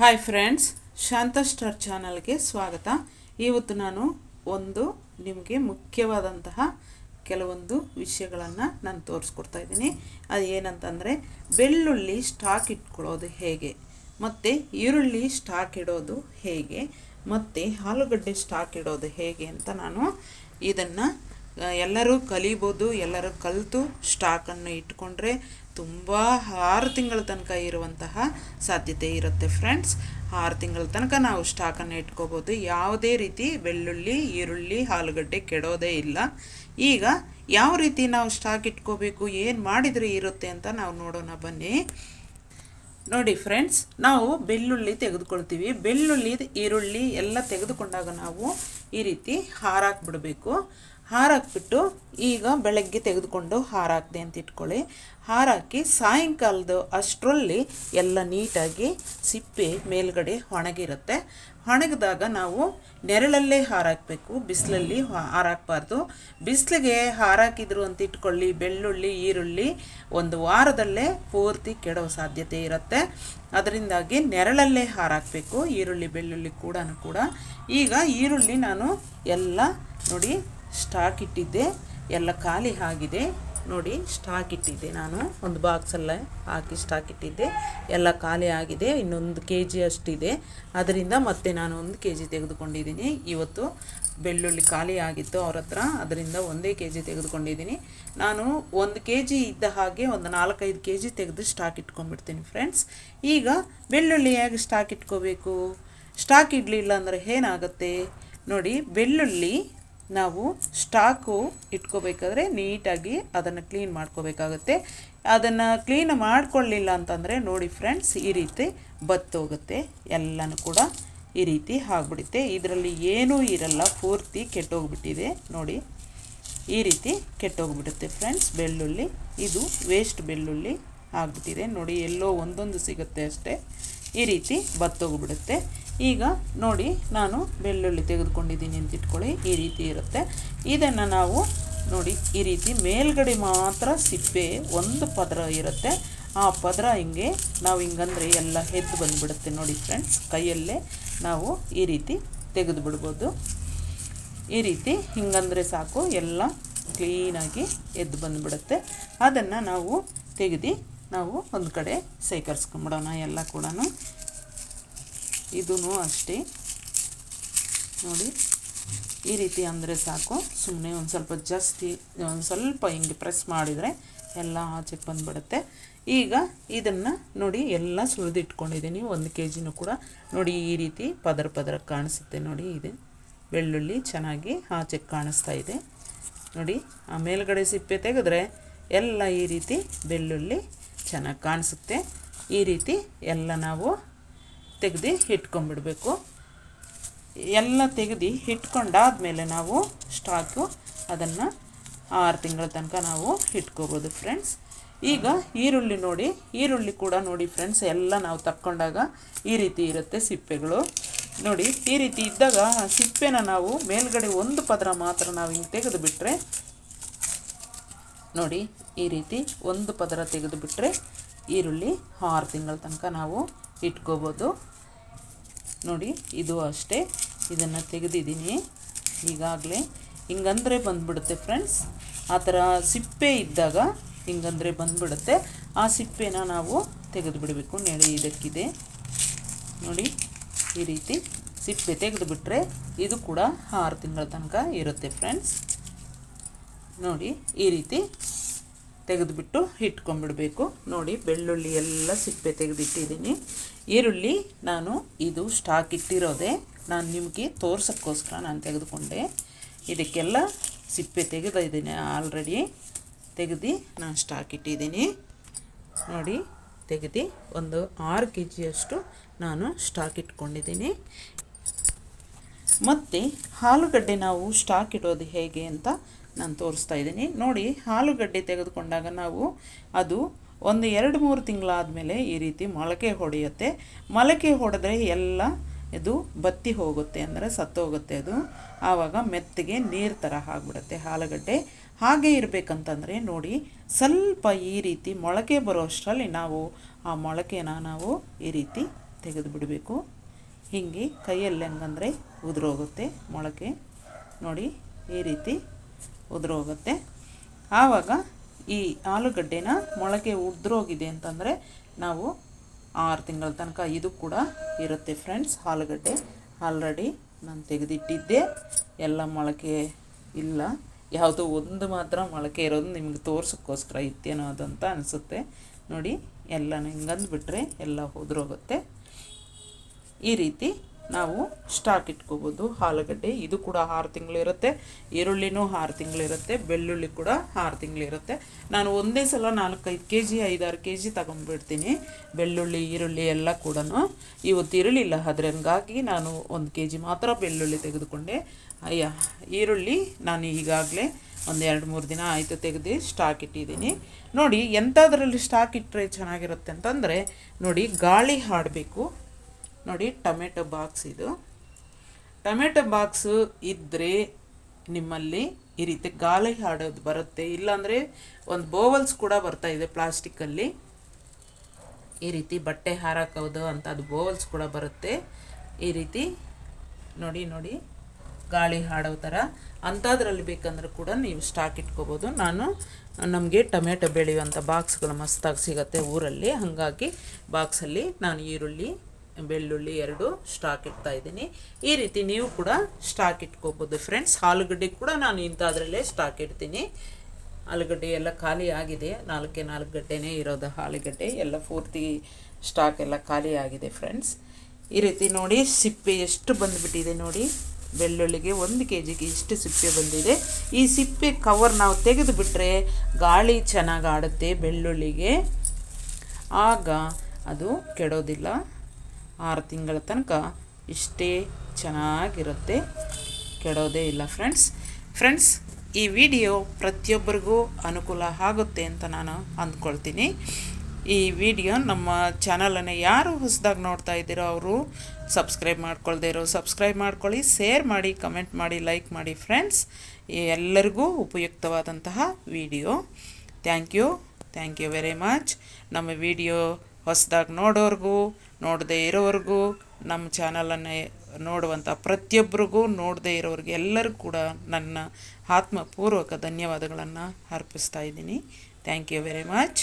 Hi friends ಶಾಂತ star ಚಾನಲ್ಗೆ ಸ್ವಾಗತ. ಇವತ್ತು ನಾನು ಒಂದು ನಿಮಗೆ ಮುಖ್ಯವಾದಂತಹ ಕೆಲವೊಂದು ವಿಷಯಗಳನ್ನು ನಾನು ತೋರಿಸ್ಕೊಡ್ತಾ ಇದ್ದೀನಿ. ಅದು ಏನಂತಂದರೆ, ಬೆಳ್ಳುಳ್ಳಿ ಸ್ಟಾಕ್ ಇಟ್ಕೊಳ್ಳೋದು ಹೇಗೆ, ಮತ್ತು ಈರುಳ್ಳಿ ಸ್ಟಾಕ್ ಇಡೋದು ಹೇಗೆ, ಮತ್ತು ಆಲೂಗಡ್ಡೆ ಸ್ಟಾಕ್ ಇಡೋದು ಹೇಗೆ ಅಂತ ನಾನು ಇದನ್ನು ಎಲ್ಲರೂ ಕಲಿಬೋದು, ಎಲ್ಲರೂ ಕಲಿತು ಸ್ಟಾಕನ್ನು ಇಟ್ಕೊಂಡ್ರೆ ತುಂಬ ಆರು ತಿಂಗಳ ತನಕ ಇರುವಂತಹ ಸಾಧ್ಯತೆ ಇರುತ್ತೆ ಫ್ರೆಂಡ್ಸ್ ಆರು ತಿಂಗಳ ತನಕ ನಾವು ಸ್ಟಾಕನ್ನು ಇಟ್ಕೋಬೋದು. ಯಾವುದೇ ರೀತಿ ಬೆಳ್ಳುಳ್ಳಿ, ಈರುಳ್ಳಿ, ಆಲೂಗಡ್ಡೆ ಕೆಡೋದೇ ಇಲ್ಲ. ಈಗ ಯಾವ ರೀತಿ ನಾವು ಸ್ಟಾಕ್ ಇಟ್ಕೋಬೇಕು, ಏನು ಮಾಡಿದರೆ ಇರುತ್ತೆ ಅಂತ ನಾವು ನೋಡೋಣ ಬನ್ನಿ. ನೋಡಿ ಫ್ರೆಂಡ್ಸ್ ನಾವು ಬೆಳ್ಳುಳ್ಳಿ ತೆಗೆದುಕೊಳ್ತೀವಿ. ಬೆಳ್ಳುಳ್ಳಿ, ಈರುಳ್ಳಿ ಎಲ್ಲ ತೆಗೆದುಕೊಂಡಾಗ ನಾವು ಈ ರೀತಿ ಹಾರಾಕ್ಬಿಡಬೇಕು. ಹಾರಾಕ್ಬಿಟ್ಟು ಈಗ ಬೆಳಗ್ಗೆ ತೆಗೆದುಕೊಂಡು ಹಾರಾಕ್ದೆ ಅಂತ ಇಟ್ಕೊಳ್ಳಿ. ಹಾರಾಕಿ ಸಾಯಂಕಾಲದ ಅಷ್ಟರಲ್ಲಿ ಎಲ್ಲ ನೀಟಾಗಿ ಸಿಪ್ಪೆ ಮೇಲ್ಗಡೆ ಒಣಗಿರುತ್ತೆ. ಒಣಗಿದಾಗ ನಾವು ನೆರಳಲ್ಲೇ ಹಾರಾಕಬೇಕು, ಬಿಸಿಲಲ್ಲಿ ಹಾರಾಕಬಾರ್ದು. ಬಿಸಿಲಿಗೆ ಹಾರಾಕಿದ್ರು ಅಂತ ಇಟ್ಕೊಳ್ಳಿ, ಬೆಳ್ಳುಳ್ಳಿ, ಈರುಳ್ಳಿ ಒಂದು ವಾರದಲ್ಲೇ ಪೂರ್ತಿ ಕೆಡೋ ಸಾಧ್ಯತೆ ಇರುತ್ತೆ. ಅದರಿಂದಾಗಿ ನೆರಳಲ್ಲೇ ಹಾರಾಕಬೇಕು, ಈರುಳ್ಳಿ, ಬೆಳ್ಳುಳ್ಳಿ ಕೂಡ ಕೂಡ. ಈಗ ಈರುಳ್ಳಿ ನಾನು ಎಲ್ಲ ನೋಡಿ ಸ್ಟಾಕ್ ಇಟ್ಟಿದ್ದೆ, ಎಲ್ಲ ಖಾಲಿ ಆಗಿದೆ. ನೋಡಿ ಸ್ಟಾಕ್ ಇಟ್ಟಿದ್ದೆ ನಾನು. ಒಂದು ಬಾಕ್ಸಲ್ಲೇ ಹಾಕಿ ಸ್ಟಾಕ್ ಇಟ್ಟಿದ್ದೆ. ಎಲ್ಲ ಖಾಲಿ ಆಗಿದೆ, ಇನ್ನೊಂದು ಕೆ ಜಿ ಅಷ್ಟಿದೆ. ಅದರಿಂದ ಮತ್ತೆ ನಾನು ಒಂದು ಕೆ ಜಿ ತೆಗೆದುಕೊಂಡಿದ್ದೀನಿ. ಇವತ್ತು ಬೆಳ್ಳುಳ್ಳಿ ಖಾಲಿ ಆಗಿತ್ತು ಅವ್ರ ಹತ್ರ, ಅದರಿಂದ ಒಂದೇ ಕೆ ಜಿ ತೆಗೆದುಕೊಂಡಿದ್ದೀನಿ. ನಾನು ಒಂದು ಕೆ ಜಿ ಇದ್ದ ಹಾಗೆ ಒಂದು ನಾಲ್ಕೈದು ಕೆ ಜಿ ತೆಗೆದು ಸ್ಟಾಕ್ ಇಟ್ಕೊಂಡ್ಬಿಡ್ತೀನಿ ಫ್ರೆಂಡ್ಸ್ ಈಗ ಬೆಳ್ಳುಳ್ಳಿ ಹೇಗೆ ಸ್ಟಾಕ್ ಇಟ್ಕೋಬೇಕು? ಸ್ಟಾಕ್ ಇಡಲಿಲ್ಲ ಅಂದರೆ ಏನಾಗುತ್ತೆ? ನೋಡಿ, ಬೆಳ್ಳುಳ್ಳಿ ನಾವು ಸ್ಟಾಕು ಇಟ್ಕೋಬೇಕಾದ್ರೆ ನೀಟಾಗಿ ಅದನ್ನು ಕ್ಲೀನ್ ಮಾಡ್ಕೋಬೇಕಾಗುತ್ತೆ. ಅದನ್ನು ಕ್ಲೀನ್ ಮಾಡಿಕೊಳ್ಳಿಲ್ಲ ಅಂತಂದರೆ ನೋಡಿ ಫ್ರೆಂಡ್ಸ್, ಈ ರೀತಿ ಬತ್ತೋಗುತ್ತೆ ಎಲ್ಲನೂ ಕೂಡ ಈ ರೀತಿ ಆಗಿಬಿಡುತ್ತೆ. ಇದರಲ್ಲಿ ಏನೂ ಇರಲ್ಲ, ಪೂರ್ತಿ ಕೆಟ್ಟೋಗ್ಬಿಟ್ಟಿದೆ. ನೋಡಿ, ಈ ರೀತಿ ಕೆಟ್ಟೋಗ್ಬಿಡುತ್ತೆ ಫ್ರೆಂಡ್ಸ್. ಬೆಳ್ಳುಳ್ಳಿ, ಇದು ವೇಸ್ಟ್ ಬೆಳ್ಳುಳ್ಳಿ ಆಗಿಬಿಟ್ಟಿದೆ. ನೋಡಿ, ಎಲ್ಲೋ ಒಂದೊಂದು ಸಿಗುತ್ತೆ ಅಷ್ಟೇ. ಈ ರೀತಿ ಬತ್ತೋಗ್ಬಿಡುತ್ತೆ. ಈಗ ನೋಡಿ, ನಾನು ಬೆಳ್ಳುಳ್ಳಿ ತೆಗೆದುಕೊಂಡಿದ್ದೀನಿ ಅಂತ ಇಟ್ಕೊಳ್ಳಿ. ಈ ರೀತಿ ಇರುತ್ತೆ. ಇದನ್ನು ನಾವು ನೋಡಿ, ಈ ರೀತಿ ಮೇಲ್ಗಡೆ ಮಾತ್ರ ಸಿಪ್ಪೆ, ಒಂದು ಪದರ ಇರುತ್ತೆ. ಆ ಪದರ ಹಿಂಗೆ ನಾವು ಹಿಂಗಂದರೆ ಎಲ್ಲ ಎದ್ದು ಬಂದುಬಿಡುತ್ತೆ ನೋಡಿ ಫ್ರೆಂಡ್ಸ್ ಕೈಯಲ್ಲೇ ನಾವು ಈ ರೀತಿ ತೆಗೆದು ಬಿಡ್ಬೋದು ಈ ರೀತಿ ಹಿಂಗಂದರೆ ಸಾಕು. ಎಲ್ಲ ಕ್ಲೀನಾಗಿ ಎದ್ದು ಬಂದುಬಿಡುತ್ತೆ. ಅದನ್ನು ನಾವು ತೆಗೆದು ನಾವು ಒಂದು ಕಡೆ ಸೇಕರಿಸ್ಕೊಂಬಿಡೋಣ ಎಲ್ಲ ಕೂಡ ಇದೂ ಅಷ್ಟೇ. ನೋಡಿ, ಈ ರೀತಿ ಅಂದರೆ ಸಾಕು. ಸುಮ್ಮನೆ ಒಂದು ಸ್ವಲ್ಪ ಜಾಸ್ತಿ, ಒಂದು ಸ್ವಲ್ಪ ಹಿಂಗೆ ಪ್ರೆಸ್ ಮಾಡಿದರೆ ಎಲ್ಲ ಆಚೆಗೆ ಬಂದುಬಿಡುತ್ತೆ. ಈಗ ಇದನ್ನು ನೋಡಿ, ಎಲ್ಲ ಸುಳಿದಿಟ್ಕೊಂಡಿದ್ದೀನಿ ಒಂದು ಕೆ ಜಿನೂ ಕೂಡ. ನೋಡಿ, ಈ ರೀತಿ ಪದರ ಪದರ ಕಾಣಿಸುತ್ತೆ. ನೋಡಿ, ಇದು ಬೆಳ್ಳುಳ್ಳಿ ಚೆನ್ನಾಗಿ ಆಚೆಗೆ ಕಾಣಿಸ್ತಾ ಇದೆ. ನೋಡಿ, ಆ ಮೇಲ್ಗಡೆ ಸಿಪ್ಪೆ ತೆಗೆದ್ರೆ ಎಲ್ಲ ಈ ರೀತಿ ಬೆಳ್ಳುಳ್ಳಿ ಚೆನ್ನಾಗಿ ಕಾಣಿಸುತ್ತೆ. ಈ ರೀತಿ ಎಲ್ಲ ನಾವು ತೆಗೆದು ಇಟ್ಕೊಂಡ್ಬಿಡಬೇಕು. ಎಲ್ಲ ತೆಗೆದು ಇಟ್ಕೊಂಡಾದಮೇಲೆ ನಾವು ಸ್ಟಾಕು ಅದನ್ನು ಆರು ತಿಂಗಳ ತನಕ ನಾವು ಇಟ್ಕೋಬೋದು ಫ್ರೆಂಡ್ಸ್. ಈಗ ಈರುಳ್ಳಿ ನೋಡಿ, ಈರುಳ್ಳಿ ಕೂಡ ನೋಡಿ ಫ್ರೆಂಡ್ಸ್, ಎಲ್ಲ ನಾವು ತಕ್ಕೊಂಡಾಗ ಈ ರೀತಿ ಇರುತ್ತೆ ಸಿಪ್ಪೆಗಳು. ನೋಡಿ, ಈ ರೀತಿ ಇದ್ದಾಗ ಸಿಪ್ಪೆನ ನಾವು ಮೇಲ್ಗಡೆ ಒಂದು ಪದರ ಮಾತ್ರ ನಾವು ಹಿಂಗೆ ತೆಗೆದು ಬಿಟ್ಟರೆ ನೋಡಿ, ಈ ರೀತಿ ಒಂದು ಪದರ ತೆಗೆದುಬಿಟ್ರೆ ಈರುಳ್ಳಿ ಆರು ತಿಂಗಳ ತನಕ ನಾವು ಇಟ್ಕೋಬೋದು. ನೋಡಿ, ಇದು ಅಷ್ಟೇ. ಇದನ್ನು ತೆಗೆದಿದ್ದೀನಿ. ಈಗಾಗಲೇ ಹಿಂಗಂದರೆ ಬಂದುಬಿಡುತ್ತೆ ಫ್ರೆಂಡ್ಸ್. ಆ ಥರ ಸಿಪ್ಪೆ ಇದ್ದಾಗ ಹಿಂಗಂದರೆ ಬಂದುಬಿಡುತ್ತೆ. ಆ ಸಿಪ್ಪೆನ ನಾವು ತೆಗೆದು ಬಿಡಬೇಕು ನೆಳೆ ಇದಕ್ಕಿದೆ. ನೋಡಿ, ಈ ರೀತಿ ಸಿಪ್ಪೆ ತೆಗೆದುಬಿಟ್ರೆ ಇದು ಕೂಡ ಆರು ತಿಂಗಳ ತನಕ ಇರುತ್ತೆ ಫ್ರೆಂಡ್ಸ್. ನೋಡಿ ಈ ರೀತಿ ತೆಗೆದುಬಿಟ್ಟು ಇಟ್ಕೊಂಡ್ಬಿಡಬೇಕು ನೋಡಿ ಬೆಳ್ಳುಳ್ಳಿ ಎಲ್ಲ ಸಿಪ್ಪೆ ತೆಗೆದಿಟ್ಟಿದ್ದೀನಿ. ಈರುಳ್ಳಿ ನಾನು ಇದು ಸ್ಟಾಕ್ ಇಟ್ಟಿರೋದೆ. ನಾನು ನಿಮಗೆ ತೋರ್ಸೋಕ್ಕೋಸ್ಕರ ನಾನು ತೆಗೆದುಕೊಂಡೆ. ಇದಕ್ಕೆಲ್ಲ ಸಿಪ್ಪೆ ತೆಗೆದಿದ್ದೀನಿ ಆಲ್ರೆಡಿ ತೆಗೆದು ನಾನು ಸ್ಟಾಕ್ ಇಟ್ಟಿದ್ದೀನಿ. ನೋಡಿ ತೆಗೆದು ಒಂದು ಆರು ಕೆ ಜಿಯಷ್ಟು ನಾನು ಸ್ಟಾಕ್ ಇಟ್ಕೊಂಡಿದ್ದೀನಿ. ಮತ್ತು ಆಲೂಗಡ್ಡೆ ನಾವು ಸ್ಟಾಕ್ ಇಡೋದು ಹೇಗೆ ಅಂತ ನಾನು ತೋರಿಸ್ತಾ ಇದ್ದೀನಿ. ನೋಡಿ ಆಲೂಗಡ್ಡೆ ತೆಗೆದುಕೊಂಡಾಗ ನಾವು ಅದು ಒಂದು ಎರಡು ಮೂರು ತಿಂಗಳಾದಮೇಲೆ ಈ ರೀತಿ ಮೊಳಕೆ ಹೊಡೆಯುತ್ತೆ. ಮೊಳಕೆ ಹೊಡೆದ್ರೆ ಎಲ್ಲ ಇದು ಬತ್ತಿ ಹೋಗುತ್ತೆ ಅಂದರೆ ಸತ್ತೋಗುತ್ತೆ ಅದು. ಆವಾಗ ಮೆತ್ತಗೆ ನೀರು ಥರ ಆಗಿಬಿಡುತ್ತೆ ಆಲೂಗಡ್ಡೆ ಹಾಗೆ ಇರಬೇಕಂತಂದರೆ ನೋಡಿ, ಸ್ವಲ್ಪ ಈ ರೀತಿ ಮೊಳಕೆ ಬರೋ ಅಷ್ಟರಲ್ಲಿ ನಾವು ಆ ಮೊಳಕೆನ ನಾವು ಈ ರೀತಿ ತೆಗೆದು ಬಿಡಬೇಕು ಹೀಗೆ ಕೈಯಲ್ಲಿ ಹೆಂಗಂದರೆ ಉದುರೋಗುತ್ತೆ ಮೊಳಕೆ. ನೋಡಿ, ಈ ರೀತಿ ಉದುರೋಗುತ್ತೆ. ಆವಾಗ ಈ ಆಲೂಗಡ್ಡೆನ ಮೊಳಕೆ ಉದುರೋಗಿದೆ ಅಂತಂದರೆ ನಾವು ಆರು ತಿಂಗಳ ತನಕ ಇದು ಕೂಡ ಇರುತ್ತೆ ಫ್ರೆಂಡ್ಸ್, ಆಲೂಗಡ್ಡೆ. ಆಲ್ರೆಡಿ ನಾನು ತೆಗೆದಿಟ್ಟಿದ್ದೆ. ಎಲ್ಲ ಮೊಳಕೆ ಇಲ್ಲ. ಯಾವುದೋ ಒಂದು ಮಾತ್ರ ಮೊಳಕೆ ಇರೋದು ನಿಮಗೆ ತೋರ್ಸೋಕ್ಕೋಸ್ಕರ ಇತ್ತೇನೋ ಅಂತ ಅನಿಸುತ್ತೆ. ನೋಡಿ ಎಲ್ಲ ಹಿಂಗಂದ್ಬಿಟ್ರೆ ಎಲ್ಲ ಉದುರೋಗುತ್ತೆ. ಈ ರೀತಿ ನಾವು ಸ್ಟಾಕ್ ಇಟ್ಕೋಬೋದು. ಆಲೂಗಡ್ಡೆ ಇದು ಕೂಡ ಆರು ತಿಂಗಳಿರುತ್ತೆ ಈರುಳ್ಳಿನೂ ಆರು ತಿಂಗಳಿರುತ್ತೆ ಬೆಳ್ಳುಳ್ಳಿ ಕೂಡ ಆರು ತಿಂಗಳಿರುತ್ತೆ ನಾನು ಒಂದೇ ಸಲ ನಾಲ್ಕೈದು ಕೆ ಜಿ ಐದಾರು ಕೆ ಜಿ ತಗೊಂಡ್ಬಿಡ್ತೀನಿ. ಬೆಳ್ಳುಳ್ಳಿ, ಈರುಳ್ಳಿ ಎಲ್ಲ ಕೂಡ ಇವತ್ತು ಇರಲಿಲ್ಲ ಅದ್ರಂಗಾಗಿ ನಾನು ಒಂದು ಕೆ ಜಿ ಮಾತ್ರ ಬೆಳ್ಳುಳ್ಳಿ ತೆಗೆದುಕೊಂಡೆ. ಅಯ್ಯ, ಈರುಳ್ಳಿ ನಾನು ಈಗಾಗಲೇ ಒಂದು ಎರಡು ಮೂರು ದಿನ ಆಯಿತು ತೆಗೆದು ಸ್ಟಾಕ್ ಇಟ್ಟಿದ್ದೀನಿ. ನೋಡಿ ಎಂಥದ್ರಲ್ಲಿ ಸ್ಟಾಕ್ ಇಟ್ಟರೆ ಚೆನ್ನಾಗಿರುತ್ತೆ ಅಂತಂದರೆ, ನೋಡಿ, ಗಾಳಿ ಆಡಬೇಕು ನೋಡಿ, ಟೊಮೆಟೊ ಬಾಕ್ಸ್ ಇದು. ಟೊಮೆಟೊ ಬಾಕ್ಸು ಇದ್ದರೆ ನಿಮ್ಮಲ್ಲಿ ಈ ರೀತಿ ಗಾಳಿ ಹಾಡೋದು ಬರುತ್ತೆ. ಇಲ್ಲಾಂದರೆ ಒಂದು ಬೋವಲ್ಸ್ ಕೂಡ ಬರ್ತಾ ಇದೆ ಪ್ಲಾಸ್ಟಿಕ್ಕಲ್ಲಿ ಈ ರೀತಿ ಬಟ್ಟೆ ಹಾರಾಕೋದು ಅಂತ ಅದು ಬೋವಲ್ಸ್ ಕೂಡ ಬರುತ್ತೆ. ಈ ರೀತಿ ನೋಡಿ ನೋಡಿ, ಗಾಳಿ ಹಾಡೋ ಥರ ಅಂಥದ್ರಲ್ಲಿ ಬೇಕಂದ್ರೆ ಕೂಡ ನೀವು ಸ್ಟಾಕ್ ಇಟ್ಕೋಬೋದು. ನಾನು ನಮಗೆ ಟೊಮೆಟೊ ಬೆಳೆಯುವಂಥ ಬಾಕ್ಸ್ಗಳು ಮಸ್ತಾಗಿ ಸಿಗುತ್ತೆ ಊರಲ್ಲಿ. ಹಾಗಾಗಿ ಬಾಕ್ಸಲ್ಲಿ ನಾನು ಈರುಳ್ಳಿ ಬೆಳ್ಳುಳ್ಳಿ ಎರಡು ಸ್ಟಾಕ್ ಇಡ್ತಾ ಇದ್ದೀನಿ. ಈ ರೀತಿ ನೀವು ಕೂಡ ಸ್ಟಾಕ್ ಇಟ್ಕೋಬೋದು ಫ್ರೆಂಡ್ಸ್ ಆಲೂಗಡ್ಡೆ ಕೂಡ ನಾನು ಇಂಥದ್ರಲ್ಲೇ ಸ್ಟಾಕ್ ಇಡ್ತೀನಿ. ಆಲೂಗಡ್ಡೆ ಎಲ್ಲ ಖಾಲಿ ಆಗಿದೆ. ನಾಲ್ಕೇ ನಾಲ್ಕು ಗಡ್ಡೆನೇ ಇರೋದು ಆಲೂಗಡ್ಡೆ. ಎಲ್ಲ ಪೂರ್ತಿ ಸ್ಟಾಕ್ ಎಲ್ಲ ಖಾಲಿ ಆಗಿದೆ ಫ್ರೆಂಡ್ಸ್ ಈ ರೀತಿ ನೋಡಿ ಸಿಪ್ಪೆ ಎಷ್ಟು ಬಂದುಬಿಟ್ಟಿದೆ ನೋಡಿ. ಬೆಳ್ಳುಳ್ಳಿಗೆ ಒಂದು ಕೆ ಜಿಗೆ ಇಷ್ಟು ಸಿಪ್ಪೆ ಬಂದಿದೆ. ಈ ಸಿಪ್ಪೆ ಕವರ್ ನಾವು ತೆಗೆದುಬಿಟ್ರೆ ಗಾಳಿ ಚೆನ್ನಾಗಿ ಆಡುತ್ತೆ ಬೆಳ್ಳುಳ್ಳಿಗೆ. ಆಗ ಅದು ಕೆಡೋದಿಲ್ಲ. ಆರು ತಿಂಗಳ ತನಕ ಇಷ್ಟೇ ಚೆನ್ನಾಗಿರುತ್ತೆ. ಕೆಡೋದೇ ಇಲ್ಲ ಫ್ರೆಂಡ್ಸ್. ಫ್ರೆಂಡ್ಸ್, ಈ ವಿಡಿಯೋ ಪ್ರತಿಯೊಬ್ಬರಿಗೂ ಅನುಕೂಲ ಆಗುತ್ತೆ ಅಂತ ನಾನು ಅಂದ್ಕೊಳ್ತೀನಿ. ಈ ವಿಡಿಯೋ ನಮ್ಮ ಚಾನಲನ್ನು ಯಾರು ಹೊಸದಾಗಿ ನೋಡ್ತಾ ಇದ್ದೀರೋ ಅವರು ಸಬ್ಸ್ಕ್ರೈಬ್ ಮಾಡ್ಕೊಳ್ದೇ ಇರೋ, ಸಬ್ಸ್ಕ್ರೈಬ್ ಮಾಡ್ಕೊಳ್ಳಿ, ಶೇರ್ ಮಾಡಿ, ಕಮೆಂಟ್ ಮಾಡಿ, ಲೈಕ್ ಮಾಡಿ ಫ್ರೆಂಡ್ಸ್. ಎಲ್ಲರಿಗೂ ಉಪಯುಕ್ತವಾದಂತಹ video. Thank you. Thank you very much. ನಮ್ಮ ವಿಡಿಯೋ ಹೊಸದಾಗಿ ನೋಡೋರಿಗೂ, ನೋಡದೇ ಇರೋವ್ರಿಗೂ ನಮ್ಮ ಚಾನಲನ್ನು ನೋಡುವಂಥ ಪ್ರತಿಯೊಬ್ಬರಿಗೂ ನೋಡದೇ ಇರೋರಿಗೆ ಎಲ್ಲರಿಗೂ ಕೂಡ ನನ್ನ ಆತ್ಮಪೂರ್ವಕ ಧನ್ಯವಾದಗಳನ್ನು ಅರ್ಪಿಸ್ತಾ ಇದ್ದೀನಿ. Thank you very much